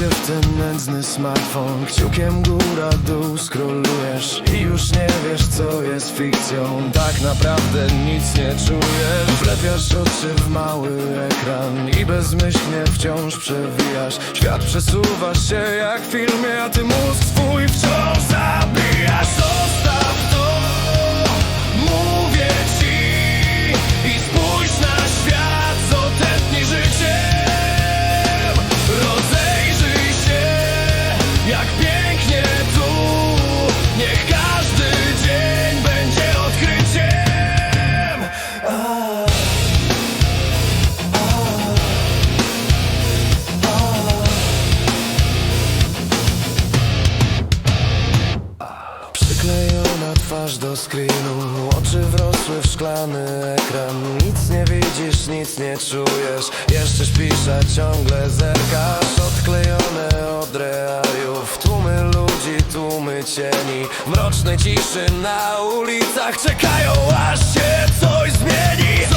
się w ten nędzny smartfon Kciukiem góra dół scrollujesz I już nie wiesz co jest fikcją. Tak naprawdę nic nie czujesz. Wlepiasz oczy w mały ekran I bezmyślnie wciąż przewijasz. Świat przesuwa się jak w filmie A ty mózg swój wciąż zabijasz Twarz do screenu. Oczy wrosły w szklany ekran. Nic nie widzisz, nic nie czujesz. Jeszcze śpisz, a ciągle zerkasz. Odklejone od realiów. Tłumy ludzi, tłumy cieni. W mrocznej ciszy na ulicach Czekają aż się coś zmieni